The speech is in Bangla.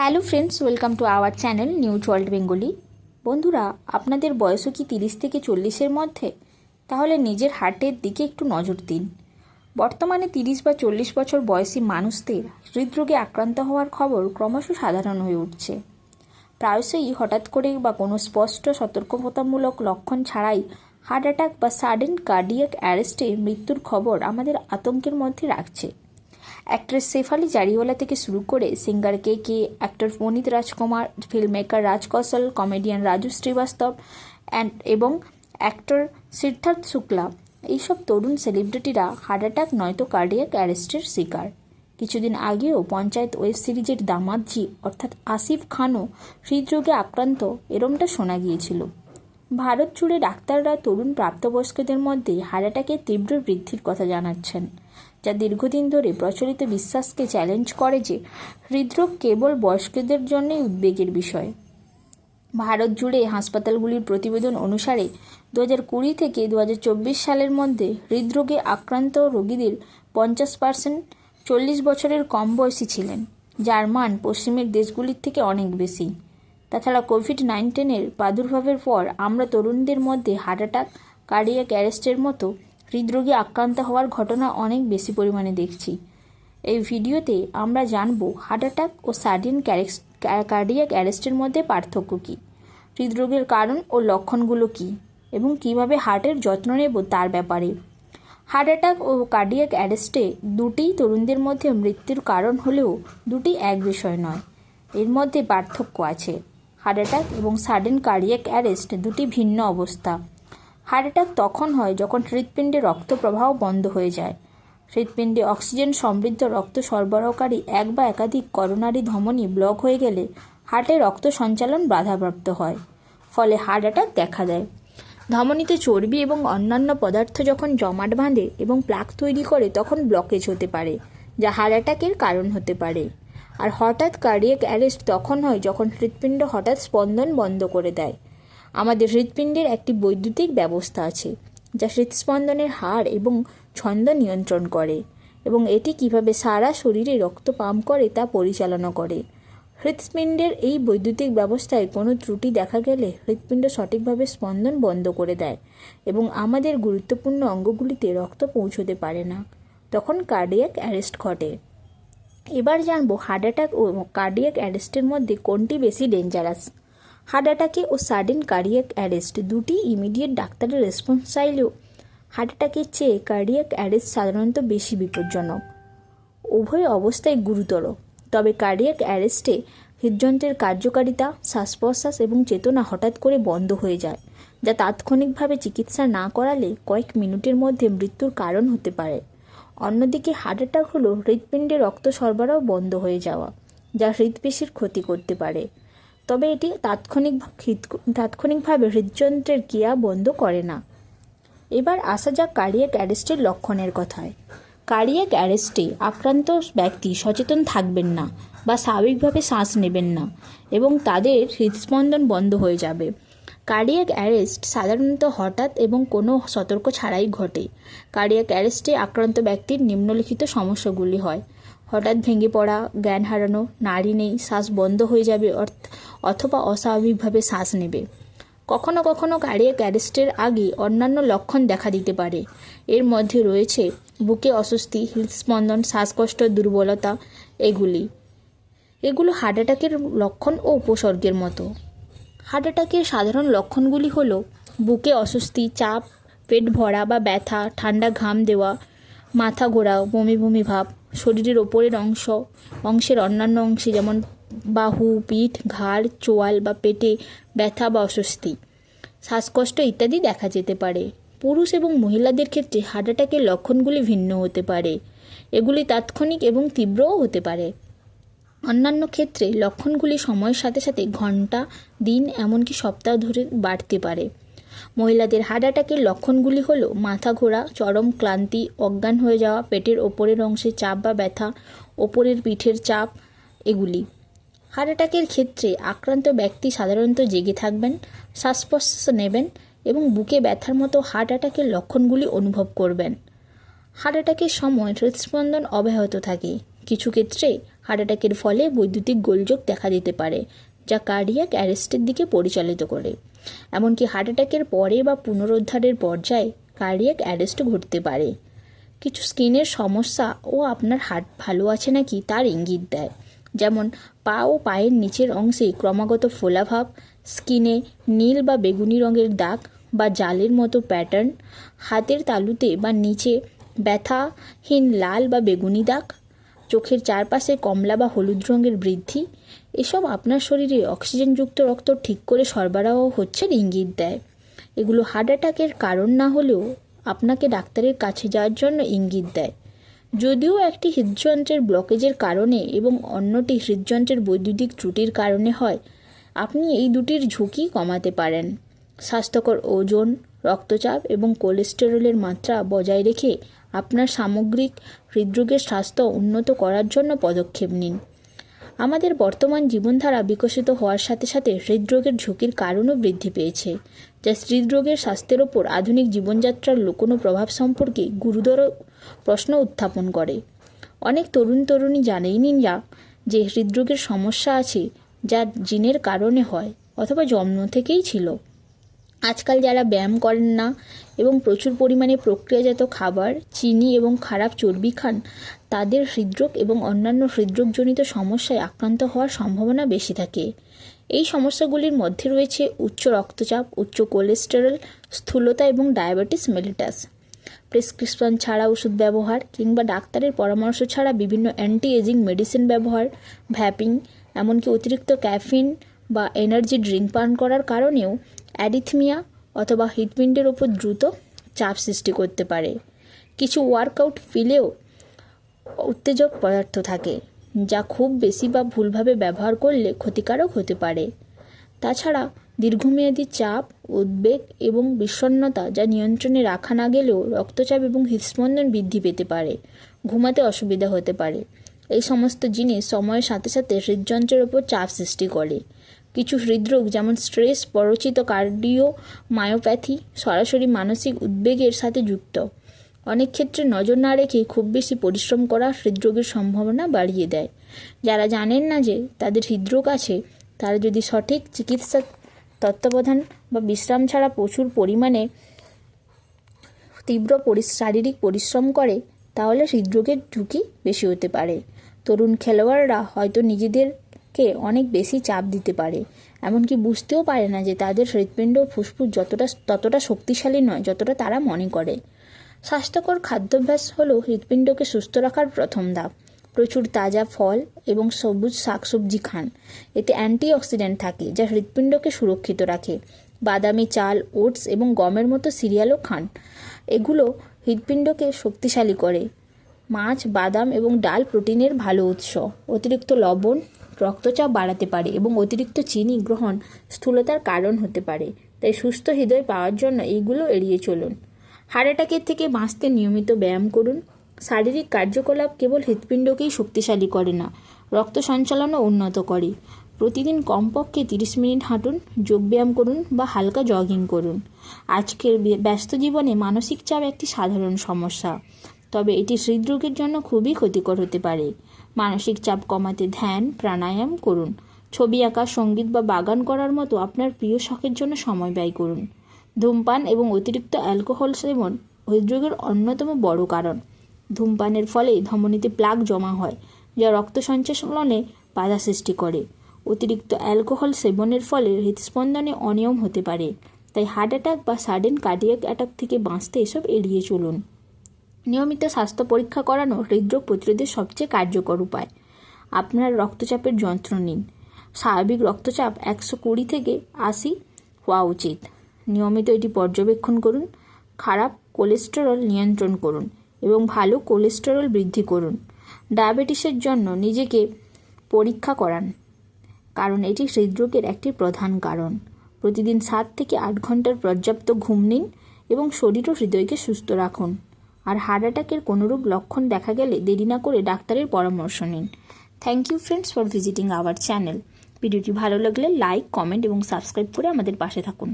Hello friends, welcome to our channel news world Bengali. বন্ধুরা, আপনাদের বয়সও কি তিরিশ থেকে চল্লিশের মধ্যে? তাহলে নিজের হার্টের দিকে একটু নজর দিন। বর্তমানে তিরিশ বা চল্লিশ বছর বয়সী মানুষদের হৃদরোগে আক্রান্ত হওয়ার খবর ক্রমশ সাধারণ হয়ে উঠছে। প্রায়শই হঠাৎ করে বা কোনো স্পষ্ট সতর্কতামূলক লক্ষণ ছাড়াই হার্ট অ্যাটাক বা সাডেন কার্ডিয়াক অ্যারেস্টে মৃত্যুর খবর আমাদের আতঙ্কের মধ্যে রাখছে। অ্যাক্ট্রেস শেফালি জারিওয়ালা থেকে শুরু করে singer K K actor Puneeth Rajkumar film maker Raj Kaushal comedian Raju Srivastava and এবং অ্যাক্টর সিদ্ধার্থ শুক্লা এইসব তরুণ সেলিব্রিটিরা হার্ট অ্যাটাক নয়তো কার্ডিয়াক অ্যারেস্টের শিকার। কিছুদিন আগেও পঞ্চায়েত ওয়েব সিরিজের দামাতজি অর্থাৎ আসিফ খানও হৃদরোগে আক্রান্ত, এরমটা শোনা গিয়েছিল। ভারত জুড়ে ডাক্তাররা তরুণ প্রাপ্তবয়স্কদের মধ্যে হার্ট অ্যাটাকের তীব্র বৃদ্ধির কথা জানাচ্ছেন, যা দীর্ঘদিন ধরে প্রচলিত বিশ্বাসকে চ্যালেঞ্জ করে যে হৃদরোগ কেবল বয়স্কদের জন্যই উদ্বেগের বিষয়। ভারত জুড়ে হাসপাতালগুলির প্রতিবেদন অনুসারে দু হাজার কুড়ি থেকে দু হাজার চব্বিশ সালের মধ্যে হৃদরোগে আক্রান্ত রোগীদের পঞ্চাশ পার্সেন্ট চল্লিশ বছরের কম বয়সী ছিলেন, যার মান পশ্চিমের দেশগুলির থেকে অনেক বেশি। তাছাড়া কোভিড নাইন্টিনের প্রাদুর্ভাবের পর আমরা তরুণদের মধ্যে হার্ট অ্যাটাক কার্ডিয়াক অ্যারেস্টের মতো হৃদরোগে আক্রান্ত হওয়ার ঘটনা অনেক বেশি পরিমাণে দেখছি। এই ভিডিওতে আমরা জানব হার্ট অ্যাটাক ও সার্ডিন কার্ডিয়াক অ্যারেস্টের মধ্যে পার্থক্য কী, হৃদরোগের কারণ ও লক্ষণগুলো কী এবং কীভাবে হার্টের যত্ন নেব তার ব্যাপারে। হার্ট অ্যাটাক ও কার্ডিয়াক অ্যারেস্টে দুটিই তরুণদের মধ্যে মৃত্যুর কারণ হলেও দুটি এক বিষয় নয়, এর মধ্যে পার্থক্য আছে। হার্ট অ্যাটাক এবং সাডেন কার্ডিয়াক অ্যারেস্ট দুটি ভিন্ন অবস্থা। হার্ট অ্যাটাক তখন হয় যখন হৃৎপিণ্ডে রক্ত প্রবাহ বন্ধ হয়ে যায়। হৃৎপিণ্ডে অক্সিজেন সমৃদ্ধ রক্ত সরবরাহকারী এক বা একাধিক করোনারি ধমনী ব্লক হয়ে গেলে হার্টে রক্ত সঞ্চালন বাধাপ্রাপ্ত হয়, ফলে হার্ট অ্যাটাক দেখা দেয়। ধমনীতে চর্বি এবং অন্যান্য পদার্থ যখন জমাট বাঁধে এবং প্লাক তৈরি করে, তখন ব্লকেজ হতে পারে, যা হার্ট অ্যাটাকের কারণ হতে পারে। আর হঠাৎ কার্ডিয়াক অ্যারেস্ট তখন হয় যখন হৃৎপিণ্ড হঠাৎ স্পন্দন বন্ধ করে দেয়। আমাদের হৃৎপিণ্ডের একটি বৈদ্যুতিক ব্যবস্থা আছে, যা হৃৎস্পন্দনের হার এবং ছন্দ নিয়ন্ত্রণ করে এবং এটি কীভাবে সারা শরীরে রক্ত পাম্প করে তা পরিচালনা করে। হৃৎপিণ্ডের এই বৈদ্যুতিক ব্যবস্থায় কোনো ত্রুটি দেখা গেলে হৃৎপিণ্ড সঠিকভাবে স্পন্দন বন্ধ করে দেয় এবং আমাদের গুরুত্বপূর্ণ অঙ্গগুলিতে রক্ত পৌঁছতে পারে না। তখন কার্ডিয়াক অ্যারেস্ট ঘটে। এবার জানব হার্ট অ্যাটাক ও কার্ডিয়াক অ্যারেস্টের মধ্যে কোনটি বেশি ডেঞ্জারাস হার্ট অ্যাটাকে ও সাডেন কার্ডিয়াক অ্যারেস্ট দুটি ইমিডিয়েট ডাক্তারের রেসপন্স চাইলেও হার্ট অ্যাটাকের চেয়ে কার্ডিয়াক অ্যারেস্ট সাধারণত বেশি বিপজ্জনক। উভয় অবস্থায় গুরুতর, তবে কার্ডিয়াক অ্যারেস্টে হৃদযন্ত্রের কার্যকারিতা শ্বাস প্রশ্বাস এবং চেতনা হঠাৎ করে বন্ধ হয়ে যায়, যা তাৎক্ষণিকভাবে চিকিৎসা না করালে কয়েক মিনিটের মধ্যে মৃত্যুর কারণ হতে পারে। অন্যদিকে হার্ট অ্যাটাক হলো হৃৎপিণ্ডে রক্ত সরবরাহ বন্ধ হয়ে যাওয়া, যা হৃদপেশির ক্ষতি করতে পারে। তবে এটি তাৎক্ষণিক তাৎক্ষণিকভাবে হৃদযন্ত্রের ক্রিয়া বন্ধ করে না। এবার আসা যাক কার্ডিয়াক অ্যারেস্টের লক্ষণের কথায়। কার্ডিয়াক অ্যারেস্টে আক্রান্ত ব্যক্তি সচেতন থাকবেন না বা স্বাভাবিকভাবে শ্বাস নেবেন না এবং তাদের হৃদস্পন্দন বন্ধ হয়ে যাবে। কার্ডিয়াক অ্যারেস্ট সাধারণত হঠাৎ এবং কোনো সতর্ক ছাড়াই ঘটে। কার্ডিয়াক অ্যারেস্টে আক্রান্ত ব্যক্তির নিম্নলিখিত সমস্যাগুলি হয়। হঠাৎ ভেঙে পড়া, জ্ঞান হারানো, নাড়ি নেই, শ্বাস বন্ধ হয়ে যাবে অথবা অস্বাভাবিকভাবে শ্বাস নেবে। কখনো কখনো কার্ডিয়াক অ্যারেস্টের আগে অন্যান্য লক্ষণ দেখা দিতে পারে। এর মধ্যে রয়েছে বুকে অস্বস্তি, হৃদস্পন্দন, শ্বাসকষ্ট, দুর্বলতা, এগুলি। এগুলো হার্ট অ্যাটাকের লক্ষণ ও উপসর্গের মতো। হার্ট অ্যাটাকের সাধারণ লক্ষণগুলি হলো বুকে অস্বস্তি, চাপ, পেট ভরা বা ব্যথা, ঠান্ডা ঘাম দেওয়া, মাথা ঘোরা, বমি বমি ভাব, শরীরের ওপরের অংশ, অংশের অন্যান্য অংশে যেমন বাহু, পিঠ, ঘাড়, চোয়াল বা পেটে ব্যথা বা অস্বস্তি, শ্বাসকষ্ট ইত্যাদি দেখা যেতে পারে। পুরুষ এবং মহিলাদের ক্ষেত্রে হার্ট অ্যাটাকের লক্ষণগুলি ভিন্ন হতে পারে। এগুলি তাৎক্ষণিক এবং তীব্রও হতে পারে। অন্যান্য ক্ষেত্রে লক্ষণগুলি সময়ের সাথে সাথে ঘণ্টা, দিন, এমনকি সপ্তাহ ধরে বাড়তে পারে। মহিলাদের হার্ট অ্যাটাকের লক্ষণগুলি হলো মাথা ঘোরা, চরম ক্লান্তি, অজ্ঞান হয়ে যাওয়া, পেটের ওপরের অংশে চাপ বা ব্যথা, ওপরের পিঠের চাপ, এগুলি। হার্ট অ্যাটাকের ক্ষেত্রে আক্রান্ত ব্যক্তি সাধারণত জেগে থাকবেন শ্বাস প্রশ্বাস নেবেন এবং বুকে ব্যথার মতো হার্ট অ্যাটাকের লক্ষণগুলি অনুভব করবেন। হার্ট অ্যাটাকের সময় হৃদস্পন্দন অব্যাহত থাকে। কিছু ক্ষেত্রে হার্ট অ্যাটাকের ফলে বৈদ্যুতিক গোলযোগ দেখা দিতে পারে, যা কার্ডিয়াক অ্যারেস্টের দিকে পরিচালিত করে। এমনকি হার্ট অ্যাটাকের পরে বা পুনরুদ্ধারের পর্যায়ে কার্ডিয়াক অ্যারেস্টও ঘটতে পারে। কিছু স্কিনের সমস্যা ও আপনার হার্ট ভালো আছে নাকি তার ইঙ্গিত দেয়। যেমন, পা ও পায়ের নিচের অংশে ক্রমাগত ফোলাভাব স্কিনে নীল বা বেগুনি রঙের দাগ বা জালের মতো প্যাটার্ন, হাতের তালুতে বা নিচে ব্যথাহীন লাল বা বেগুনি দাগ চোখের চারপাশে কমলা বা হলুদ রঙের বৃদ্ধি, এসব আপনার শরীরে অক্সিজেনযুক্ত রক্ত ঠিক করে সরবরাহ হচ্ছে ইঙ্গিত দেয়। এগুলো হার্ট অ্যাটাকের কারণ না হলেও আপনাকে ডাক্তারের কাছে যাওয়ার জন্য ইঙ্গিত দেয়। যদিও একটি হৃদযন্ত্রের ব্লকেজের কারণে এবং অন্যটি হৃদযন্ত্রের বৈদ্যুতিক ত্রুটির কারণে হয়, আপনি এই দুটির ঝুঁকি কমাতে পারেন। স্বাস্থ্যকর ওজন, রক্তচাপ এবং কোলেস্টেরলের মাত্রা বজায় রেখে আপনার সামগ্রিক হৃদরোগের স্বাস্থ্য উন্নত করার জন্য পদক্ষেপ নিন। আমাদের বর্তমান জীবনধারা বিকশিত হওয়ার সাথে সাথে হৃদরোগের ঝুঁকির কারণও বৃদ্ধি পেয়েছে, যা হৃদরোগের স্বাস্থ্যের ওপর আধুনিক জীবনযাত্রার কোনো প্রভাব সম্পর্কে গুরুতর প্রশ্ন উত্থাপন করে। অনেক তরুণ তরুণী জানেইনি যা, যে হৃদরোগের সমস্যা আছে, যা জিনের কারণে হয়, অথবা জন্ম থেকেই ছিল। আজকাল যারা ব্যায়াম করেন না এবং প্রচুর পরিমাণে প্রক্রিয়াজাত খাবার, চিনি এবং খারাপ চর্বি খান, তাদের হৃদরোগ এবং অন্যান্য হৃদরোগজনিত সমস্যায় আক্রান্ত হওয়ার সম্ভাবনা বেশি থাকে। এই সমস্যাগুলির মধ্যে রয়েছে উচ্চ রক্তচাপ, উচ্চ কোলেস্টেরল, স্থূলতা এবং ডায়াবেটিস মেলিটাস। প্রেসক্রিপশন ছাড়া ওষুধ ব্যবহার কিংবা ডাক্তারের পরামর্শ ছাড়া বিভিন্ন অ্যান্টি এজিং মেডিসিন ব্যবহার, ভ্যাপিং, এমনকি অতিরিক্ত ক্যাফিন বা এনার্জি ড্রিঙ্ক পান করার কারণেও অ্যারিথমিয়া অথবা হৃৎপিণ্ডের ওপর দ্রুত চাপ সৃষ্টি করতে পারে। কিছু ওয়ার্কআউট ফিলেও উত্তেজক পদার্থ থাকে, যা খুব বেশি বা ভুলভাবে ব্যবহার করলে ক্ষতিকারক হতে পারে। তাছাড়া দীর্ঘমেয়াদী চাপ, উদ্বেগ এবং বিষণ্ণতা যা নিয়ন্ত্রণে রাখা না গেলেও রক্তচাপ এবং হৃদস্পন্দন বৃদ্ধি পেতে পারে, ঘুমাতে অসুবিধা হতে পারে। এই সমস্ত জিনিস সময়ের সাথে সাথে হৃদযন্ত্রের ওপর চাপ সৃষ্টি করে। কিছু হৃদরোগ, যেমন স্ট্রেস, পরচিত কার্ডিও, মায়োপ্যাথি সরাসরি মানসিক উদ্বেগের সাথে যুক্ত। অনেক ক্ষেত্রে নজর না রেখে খুব বেশি পরিশ্রম করা হৃদরোগের সম্ভাবনা বাড়িয়ে দেয়। যারা জানেন না যে তাদের হৃদরোগ আছে, তারা যদি সঠিক চিকিৎসা তত্ত্বাবধান বা বিশ্রাম ছাড়া প্রচুর পরিমাণে তীব্র শারীরিক পরিশ্রম করে, তাহলে হৃদরোগের ঝুঁকি বেশি হতে পারে। তরুণ খেলোয়াড়রা হয়তো নিজেদেরকে অনেক বেশি চাপ দিতে পারে। এমনকি বুঝতেও পারে না যে তাদের হৃৎপিণ্ড ফুসফুস যতটা ততটা শক্তিশালী নয়, যতটা তারা মনে করে। স্বাস্থ্যকর খাদ্যাভ্যাস হলো হৃৎপিণ্ডকে সুস্থ রাখার প্রথম ধাপ। প্রচুর তাজা ফল এবং সবুজ শাকসবজি খান। এতে অ্যান্টিঅক্সিডেন্ট থাকে, যা হৃৎপিণ্ডকে সুরক্ষিত রাখে। বাদামি চাল, ওটস এবং গমের মতো সিরিয়ালও খান। এগুলো হৃৎপিণ্ডকে শক্তিশালী করে। মাছ, বাদাম এবং ডাল প্রোটিনের ভালো উৎস। অতিরিক্ত লবণ রক্তচাপ বাড়াতে পারে এবং অতিরিক্ত চিনি গ্রহণ স্থূলতার কারণ হতে পারে। তাই সুস্থ হৃদয় পাওয়ার জন্য এইগুলো এড়িয়ে চলুন। হার্ট অ্যাটাকের থেকে বাঁচতে নিয়মিত ব্যায়াম করুন। শারীরিক কার্যকলাপ কেবল হৃৎপিণ্ডকেই শক্তিশালী করে না, রক্ত সঞ্চালনও উন্নত করে। প্রতিদিন কমপক্ষে তিরিশ মিনিট হাঁটুন যোগব্যায়াম করুন বা হালকা জগিং করুন। আজকের ব্যস্ত জীবনে মানসিক চাপ একটি সাধারণ সমস্যা। তবে এটি হৃদরোগের জন্য খুবই ক্ষতিকর হতে পারে। মানসিক চাপ কমাতে ধ্যান, প্রাণায়াম করুন। ছবি আঁকা, সংগীত বা বাগান করার মতো আপনার প্রিয় শখের জন্য সময় ব্যয় করুন। ধূমপান এবং অতিরিক্ত অ্যালকোহল সেবন হৃদরোগের অন্যতম বড় কারণ। ধূমপানের ফলে ধমনীতে প্লাগ জমা হয়, যা রক্ত সঞ্চালনে বাধা সৃষ্টি করে। অতিরিক্ত অ্যালকোহল সেবনের ফলে হৃদস্পন্দনে অনিয়ম হতে পারে, তাই হার্ট অ্যাটাক বা সাডেন কার্ডিয়াক অ্যাটাক থেকে বাঁচতে এসব এড়িয়ে চলুন। নিয়মিত স্বাস্থ্য পরীক্ষা করানো হৃদরোগ প্রতিরোধের সবচেয়ে কার্যকর উপায়। আপনার রক্তচাপের যন্ত্র নিন। স্বাভাবিক রক্তচাপ একশো কুড়ি থেকে আশি হওয়া উচিত। নিয়মিত এটি পর্যবেক্ষণ করুন, খারাপ কোলেস্টেরল নিয়ন্ত্রণ করুন এবং ভালো কোলেস্টেরল বৃদ্ধি করুন। ডায়াবেটিসের জন্য নিজেকে পরীক্ষা করান, কারণ এটি হৃদরোগের একটি প্রধান কারণ। প্রতিদিন সাত থেকে আট ঘণ্টার পর্যাপ্ত ঘুম নিন এবং শরীর ও হৃদয়কে সুস্থ রাখুন। আর হার্ট অ্যাটাকের কোনোরূপ লক্ষণ দেখা গেলে দেরি না করে ডাক্তারের পরামর্শ নিন। Thank you friends for visiting our channel ভিডিওটি ভালো লাগলে লাইক কমেন্ট এবং সাবস্ক্রাইব করে আমাদের পাশে থাকুন।